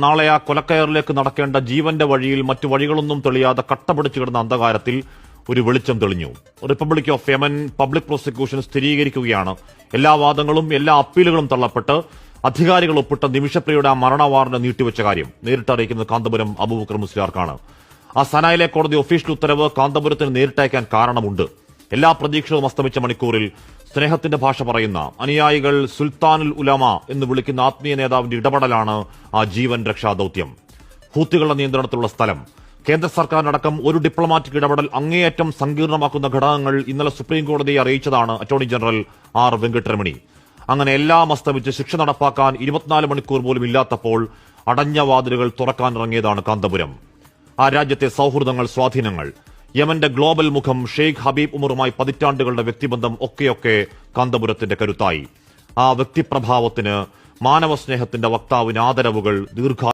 നാളെ ആ കൊലക്കയറിലേക്ക് നടക്കേണ്ട ജീവന്റെ വഴിയിൽ മറ്റു വഴികളൊന്നും തെളിയാതെ കട്ടപിടിച്ചു കിടന്ന അന്ധകാരത്തിൽ ഒരു വെളിച്ചം തെളിഞ്ഞു. Republic of Yemen public prosecution സ്ഥിരീകരിക്കുകയാണ്. എല്ലാ വാദങ്ങളും എല്ലാ അപ്പീലുകളും തള്ളപ്പെട്ട് അധികാരികൾ ഒപ്പിട്ട നിമിഷപ്രിയുടെ ആ മരണ വാറന്റ് നീട്ടിവെച്ച കാര്യം നേരിട്ടറിയിക്കുന്നത് കാന്തപുരം അബൂബക്കർ മുസ്ലിയാർക്കാണ്. ആ സനായിലെ കോടതി ഒഫീഷ്യൽ ഉത്തരവ് കാന്തപുരത്തിന് നേരിട്ടയക്കാൻ കാരണമുണ്ട്. എല്ലാ പ്രതീക്ഷകളും അസ്തമിച്ച മണിക്കൂറിൽ സ്നേഹത്തിന്റെ ഭാഷ പറയുന്ന അനുയായികൾ സുൽത്താനുൽ ഉലമ എന്ന് വിളിക്കുന്ന ആത്മീയ നേതാവിന്റെ ഇടപെടലാണ് ആ ജീവൻ രക്ഷാ ദൌത്യം. ഹൂത്തികളുടെ നിയന്ത്രണത്തിലുള്ള സ്ഥലം. കേന്ദ്ര സർക്കാരിനടക്കം ഒരു ഡിപ്ലോമാറ്റിക് ഇടപെടൽ അങ്ങേയറ്റം സങ്കീർണമാക്കുന്ന ഘടകങ്ങൾ ഇന്നലെ സുപ്രീം കോടതിയെ അറിയിച്ചതാണ് അറ്റോർണി ജനറൽ ആർ വെങ്കട്ടരമണി. അങ്ങനെ എല്ലാം അസ്തമിച്ച് ശിക്ഷ നടപ്പാക്കാൻ ഇരുപത്തിനാല് മണിക്കൂർ പോലും ഇല്ലാത്തപ്പോൾ അടഞ്ഞ വാതിലുകൾ തുറക്കാനിറങ്ങിയതാണ് കാന്തപുരം. ആ രാജ്യത്തെ സൗഹൃദങ്ങൾ സ്വാധീനങ്ങൾ. യമന്റെ ഗ്ലോബൽ മുഖം ഷെയ്ഖ് ഹബീബ് ഉമറുമായി പതിറ്റാണ്ടുകളുടെ വ്യക്തിബന്ധം ഒക്കെയൊക്കെ കാന്തപുരത്തിന്റെ കരുത്തായി. ആ വ്യക്തിപ്രഭാവത്തിന് മാനവസ്നേഹത്തിന്റെ വക്താവിന് ആദരവുകൾ ദീർഘ